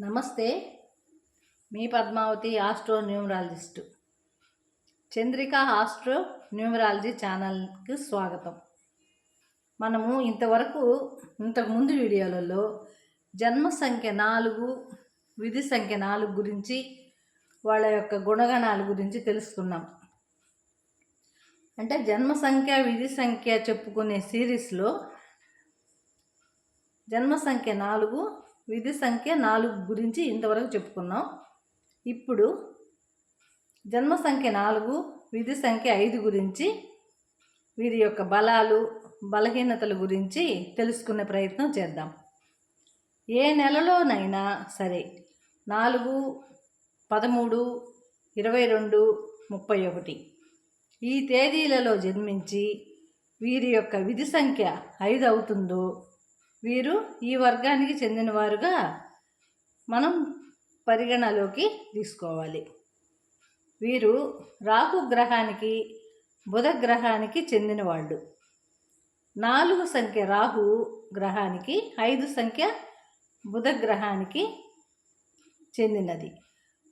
నమస్తే. మీ Padmavati astro numerologist. Chandrika astro numerology ఛానల్కి స్వాగతం. మనము ఇంతవరకు ఇంతకు ముందు వీడియోలలో జన్మ సంఖ్య నాలుగు విధి సంఖ్య నాలుగు గురించి వాళ్ళ యొక్క గుణగణాల గురించి తెలుసుకున్నాం. అంటే జన్మ సంఖ్య విధి సంఖ్య చెప్పుకునే సిరీస్లో జన్మ సంఖ్య నాలుగు విధి సంఖ్య నాలుగు గురించి ఇంతవరకు చెప్పుకున్నాం. ఇప్పుడు జన్మ సంఖ్య నాలుగు విధి సంఖ్య ఐదు గురించి వీరి యొక్క బలాలు బలహీనతల గురించి తెలుసుకునే ప్రయత్నం చేద్దాం. ఏ నెలలోనైనా సరే నాలుగు పదమూడు ఇరవై రెండు ముప్పై ఒకటి ఈ తేదీలలో జన్మించి వీరి యొక్క విధి సంఖ్య ఐదు అవుతుందో వీరు ఈ వర్గానికి చెందినవారుగా మనం పరిగణలోకి తీసుకోవాలి. వీరు రాహు గ్రహానికి బుధ గ్రహానికి చెందినవాళ్ళు. నాలుగు సంఖ్య రాహు గ్రహానికి ఐదు సంఖ్య బుధ గ్రహానికి చెందినది.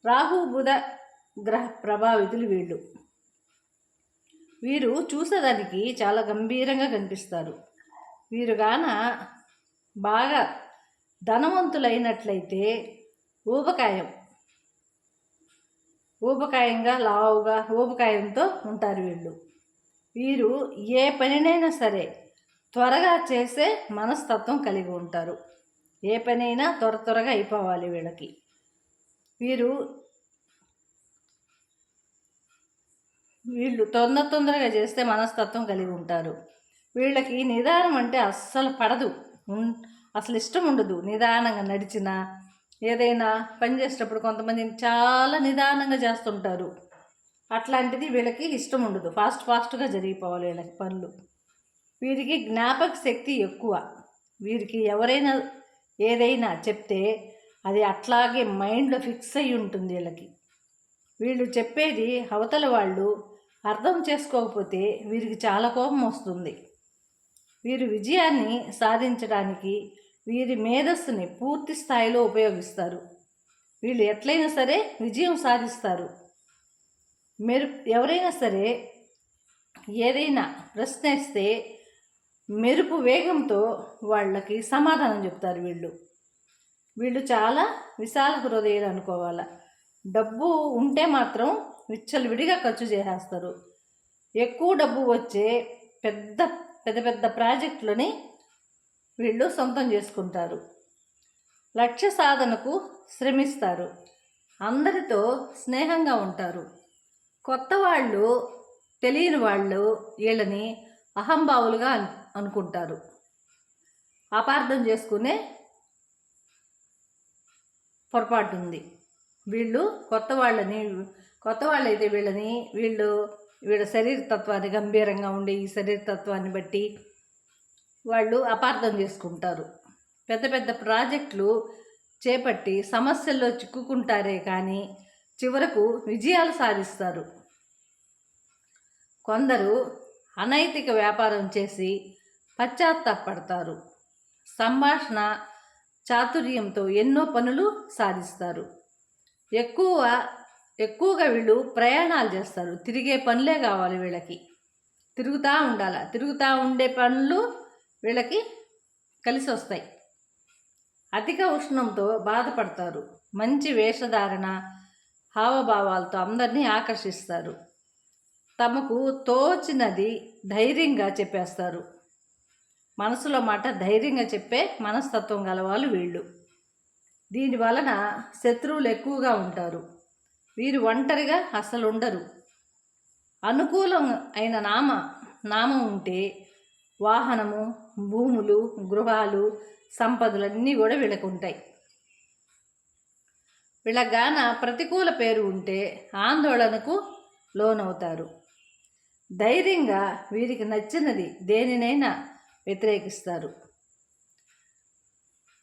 రాహు బుధ గ్రహ ప్రభావితులు వీళ్ళు. వీరు చూసేదానికి చాలా గంభీరంగా కనిపిస్తారు. వీరు గాన బాగా ధనవంతులైనట్లయితే ఊబకాయం. ఊబకాయంగా లావుగా ఊబకాయంతో ఉంటారు వీళ్ళు. వీరు ఏ పనినైనా సరే త్వరగా చేసే మనస్తత్వం కలిగి ఉంటారు. ఏ పనైనా త్వర త్వరగా అయిపోవాలి వీళ్ళకి. వీరు వీళ్ళు తొందర తొందరగా చేస్తే మనస్తత్వం కలిగి ఉంటారు. వీళ్ళకి నిదానం అంటే అస్సలు పడదు. అసలు ఇష్టం ఉండదు నిదానంగా నడిచినా. ఏదైనా పని చేసేటప్పుడు కొంతమంది చాలా నిదానంగా చేస్తుంటారు. అట్లాంటిది వీళ్ళకి ఇష్టం ఉండదు. ఫాస్ట్ ఫాస్ట్గా జరిగిపోవాలి వీళ్ళకి పనులు. వీరికి జ్ఞాపక శక్తి ఎక్కువ. వీరికి ఎవరైనా ఏదైనా చెప్తే అది అట్లాగే మైండ్లో ఫిక్స్ అయి ఉంటుంది వీళ్ళకి. వీళ్ళు చెప్పేది అవతల వాళ్ళు అర్థం చేసుకోకపోతే వీరికి చాలా కోపం వస్తుంది. వీరు విజయాన్ని సాధించడానికి వీరి మేధస్సుని పూర్తి స్థాయిలో ఉపయోగిస్తారు. వీళ్ళు ఎట్లయినా సరే విజయం సాధిస్తారు. మెరు ఎవరైనా సరే ఏదైనా ప్రశ్నిస్తే మెరుపు వేగంతో వాళ్ళకి సమాధానం చెప్తారు వీళ్ళు. వీళ్ళు చాలా విశాల హృదయాలు అనుకోవాలి. డబ్బు ఉంటే మాత్రం విచ్చలవిడిగా ఖర్చు చేసేస్తారు. ఎక్కువ డబ్బు వచ్చే పెద్ద పెద్ద పెద్ద ప్రాజెక్టులని వీళ్ళు సొంతం చేసుకుంటారు. లక్ష్య సాధనకు శ్రమిస్తారు. అందరితో స్నేహంగా ఉంటారు. కొత్త వాళ్ళు తెలియని వాళ్ళు వీళ్ళని అహంభావులుగా అనుకుంటారు. అపార్థం చేసుకునే పొరపాటు ఉంది. వీళ్ళు కొత్త వాళ్ళని కొత్త వాళ్ళైతే వీళ్ళని వీళ్ళు వీళ్ళ శరీరతత్వాన్ని గంభీరంగా ఉండే ఈ శరీరతత్వాన్ని బట్టి వాళ్ళు అపార్థం చేసుకుంటారు. పెద్ద పెద్ద ప్రాజెక్టులు చేపట్టి సమస్యల్లో చిక్కుకుంటారే కానీ చివరకు విజయాలు సాధిస్తారు. కొందరు అనైతిక వ్యాపారం చేసి పశ్చాత్తాపడతారు. సంభాషణ చాతుర్యంతో ఎన్నో పనులు సాధిస్తారు. ఎక్కువ ఎక్కువగా వీళ్ళు ప్రయాణాలు చేస్తారు. తిరిగే పనులే కావాలి వీళ్ళకి. తిరుగుతూ ఉండాలి. తిరుగుతూ ఉండే పనులు వీళ్ళకి కలిసి వస్తాయి అధిక ఉష్ణంతో బాధపడతారు. మంచి వేషధారణ హావభావాలతో అందరినీ ఆకర్షిస్తారు. తమకు తోచినది ధైర్యంగా చెప్పేస్తారు. మనసులో మాట ధైర్యంగా చెప్పే మనస్తత్వం గలవాళ్ళు వీళ్ళు. దీని వలన శత్రువులు ఎక్కువగా ఉంటారు. వీరు ఒంటరిగా అసలు ఉండరు అనుకూలం అయిన నామ నామం ఉంటే వాహనము భూములు గృహాలు సంపదలన్నీ కూడా వీళ్ళకు ఉంటాయి వీళ్ళగాన ప్రతికూల పేరు ఉంటే ఆందోళనకు లోనవుతారు. ధైర్యంగా వీరికి నచ్చినది దేనినైనా వ్యతిరేకిస్తారు.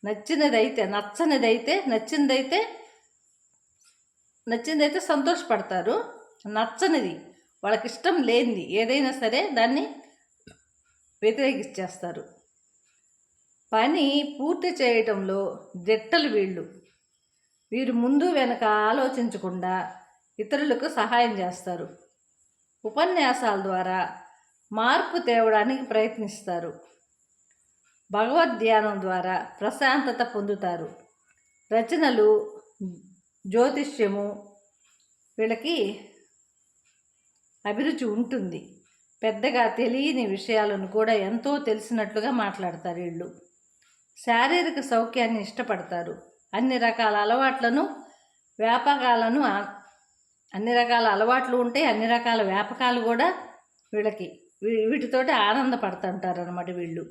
నచ్చినదైతే నచ్చనిదైతే నచ్చిందైతే నచ్చిందైతే సంతోషపడతారు. నచ్చనిది వాళ్ళకి ఇష్టం లేనిది ఏదైనా సరే దాన్ని వ్యతిరేకించేస్తారు. పని పూర్తి చేయటంలో జట్టలు వీళ్ళు. వీరు ముందు వెనక ఆలోచించకుండా ఇతరులకు సహాయం చేస్తారు. ఉపన్యాసాల ద్వారా మార్పు తేవడానికి ప్రయత్నిస్తారు. భగవద్ ధ్యానం ద్వారా ప్రశాంతత పొందుతారు. రచనలు జ్యోతిష్యము వీళ్ళకి అభిరుచి ఉంటుంది. పెద్దగా తెలియని విషయాలను కూడా ఎంతో తెలిసినట్లుగా మాట్లాడతారు వీళ్ళు. శారీరక సౌఖ్యాన్ని ఇష్టపడతారు. అన్ని రకాల అలవాట్లను వ్యాపకాలను అన్ని రకాల అలవాట్లు ఉంటాయి అన్ని రకాల వ్యాపకాలు కూడా వీళ్ళకి వీ- వీటితోటి ఆనందపడుతుంటారు అనమాట వీళ్ళు.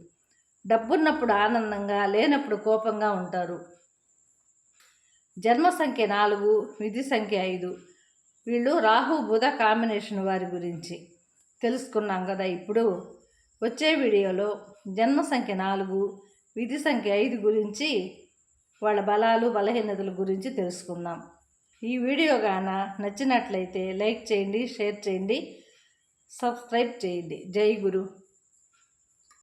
డబ్బున్నప్పుడు ఆనందంగా లేనప్పుడు కోపంగా ఉంటారు. జన్మ సంఖ్య నాలుగు విధి సంఖ్య ఐదు. వీళ్ళు రాహు బుధ కాంబినేషన్ వారి గురించి తెలుసుకున్నాం కదా ఇప్పుడు. వచ్చే వీడియోలో జన్మ సంఖ్య నాలుగు విధి సంఖ్య ఐదు గురించి వాళ్ళ బలాలు బలహీనతల గురించి తెలుసుకుందాం. ఈ వీడియో గాన నచ్చినట్లయితే లైక్ చేయండి షేర్ చేయండి సబ్స్క్రైబ్ చేయండి. జై గురు.